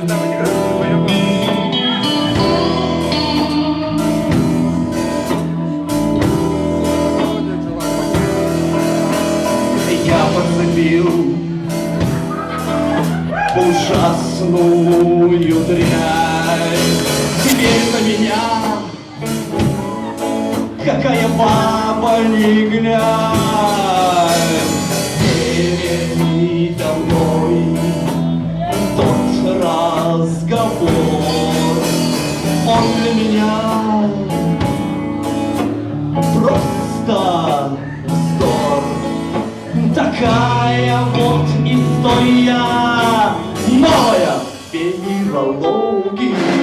быть игра по-любому. Я подцепил ужасную дрянь. Теперь на меня какая баба не глянь. Он для меня просто вздор. Такая вот история новая венерология.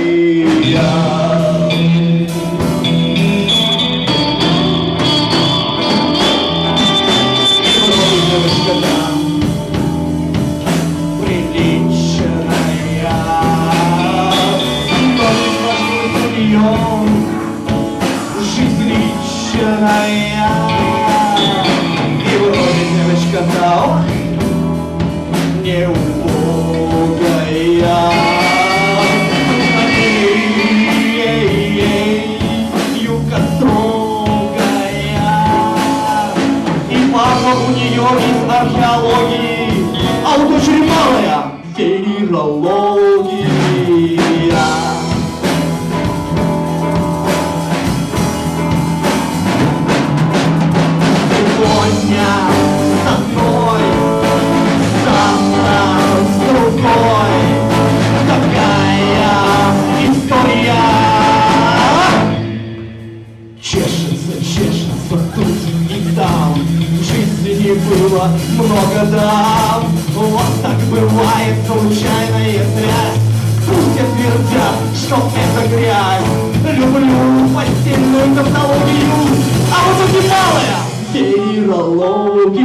Нее из археологии, а у дочери малая венерология. Сегодня с одной, завтра с другой. Такая история. Чешется, чешется тут и там Жизни было много дам Вот так бывает случайная связь Пусть твердят, что это грязь. Люблю постельную тавтологию. А вот тут немалая венерология